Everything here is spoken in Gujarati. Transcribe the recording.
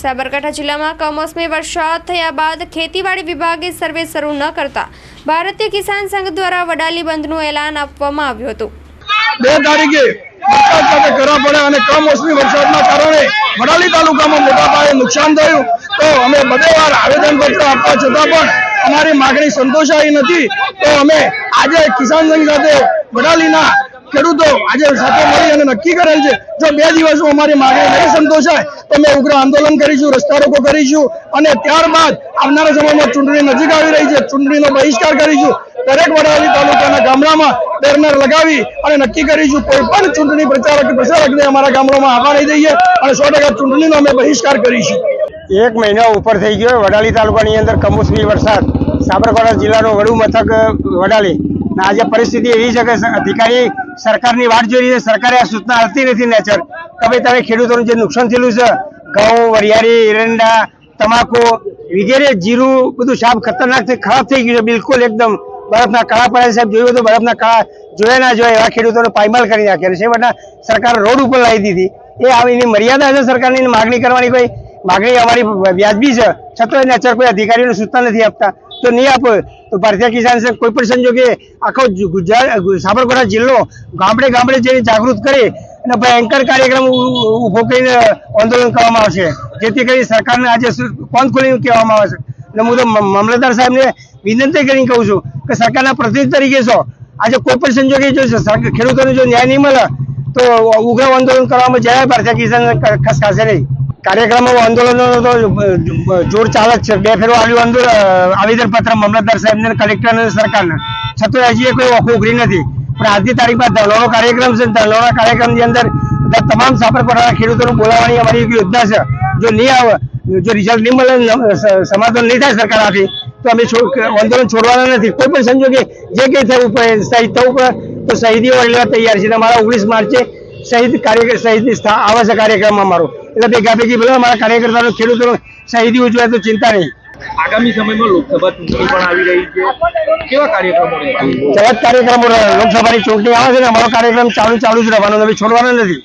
સાબરકાંઠા જિલ્લામાં કમોસમી વરસાદ થયા બાદ ખેતીવાડી વિભાગે સર્વે શરૂ ન કરતા ભારતીય કિસાન સંઘ દ્વારા વડાલી બંધનું એલાન આપવામાં આવ્યું હતું. બે તારીખે સાથે કરા પડ્યા અને કમોસમી વરસાદના કારણે વડાલી તાલુકામાં મોટા પાયે નુકસાન થયું. તો અમે બધે વાર આવેદનપત્ર આપવા છતાં પણ અમારી માગણી સંતોષાઈ નથી. તો અમે આજે કિસાન સંઘ સાથે વડાલીના ખેડૂતો આજે સાથે મળી અને નક્કી કરેલ છે, જો બે દિવસમાં અમારી માગણી નહીં સંતોષાય, તો અમે ઉગ્ર આંદોલન કરીશું, રસ્તા રોકો કરીશું અને ત્યારબાદ આવનારા સમયમાં ચૂંટણી નજીક આવી રહી છે, ચૂંટણીનો બહિષ્કાર કરીશું. દરેક વડાલી તાલુકાના ગામડામાં બેનર લગાવી અને નક્કી કરીશું, કોઈ પણ ચૂંટણી પ્રચારક પ્રચારકને અમારા ગામડામાં આવવા નહીં દઈએ અને સો ટકા ચૂંટણીનો અમે બહિષ્કાર કરીશું. એક મહિના ઉપર થઈ ગયો, વડાલી તાલુકાની અંદર કમોસમી વરસાદ. સાબરકાંઠા જિલ્લાનું વડુ મથક વડાલી. અને આજે પરિસ્થિતિ એવી છે કે અધિકારી સરકારની વાટ જોઈ રહી છે, સરકારે આ સૂચના આપતી નથી નેચર. કે ભાઈ, તમે ખેડૂતોનું જે નુકસાન થયેલું છે, ઘઉં, વરિયાળી, એરંડા, તમાકુ, વગેરે, જીરું, બધું સાફ ખતરનાક થઈ, ખરાબ થઈ ગયું છે, બિલકુલ એકદમ. બરફના કળા પડ્યા સાહેબ જોયું તો બરફના કાળા, જોયા ના જોયા એવા ખેડૂતોને પાયમાલ કરી નાખ્યા છે. છેવટના સરકાર રોડ ઉપર લાવી દીધી. એ આવીની મર્યાદા છે સરકારની માગણી કરવાની કોઈ? માગણી અમારી વ્યાજબી છે. છતાં નેચર કોઈ અધિકારીઓને સૂચના નથી આપતા. તો નહીં આપો. તો ભારતીય કિસાન સંઘ કોઈ પણ સંજોગે આખો ગુજરાત, સાબરકાંઠા જિલ્લો ગામડે ગામડે જઈને જાગૃત કરે અને ભયંકર કાર્યક્રમ ઉ- ઉ- કરીને આંદોલન કરવામાં આવશે. જેથી કરી સરકારને આજે કોણ ખોલીને કહેવામાં આવે છે? અને હું તો મામલતદાર સાહેબને વિનંતી કરીને કહું છું કે સરકારના પ્રતિનિધિ તરીકે છો. આજે કોઈ પણ સંજોગે જો ખેડૂતોને જો ન્યાય નહીં મળે, તો ઉગ્ર આંદોલન કરવામાં જાય. ભારતીય કિસાન ખસકાશે નહીં. કાર્યક્રમો આંદોલનો તો અ, જોર ચાલે છે. બે ફેરો આવ્યું આંદોલન આવેદન પત્ર મામલતદાર સાહેબને કલેક્ટર અને સરકારને. છતાં હજી કોઈ ઓખો ઉઘરી નથી. પણ આજની તારીખમાં ધરણાનો કાર્યક્રમ છે ધરણાના કાર્યક્રમની અંદર તમામ સાબરકાંઠાના ખેડૂતોને બોલાવવાની અમારી એક યોજના છે. જો નહીં આવે જો રિઝલ્ટ નહીં મળે સમાધાન નહીં થાય સરકાર આપી તો અમે આંદોલન છોડવાના નથી. કોઈ પણ સંજોગે જે કંઈ થયું સહિત થવું પડે તો શહીદીઓ લેવા તૈયાર છે. અમારા ઓગણીસ માર્ચે શહીદ કાર્યકર શહીદ સ્થા- આવે છે કાર્યક્રમ અમારો એટલે ભેગા ભેગી બોલો અમારા કાર્યકર્તાનો ખેડૂતો શહીદી ઉજવાય તો ચિંતા નહીં. આગામી સમયમાં લોકસભા ચૂંટણી પણ આવી રહી છે. કેવા કાર્યક્રમો. લોકસભાની ચૂંટણી આવે છે ને અમારો કાર્યક્રમ ચાલુ ચાલુ જ રહેવાનો નથી છોડવાનો નથી.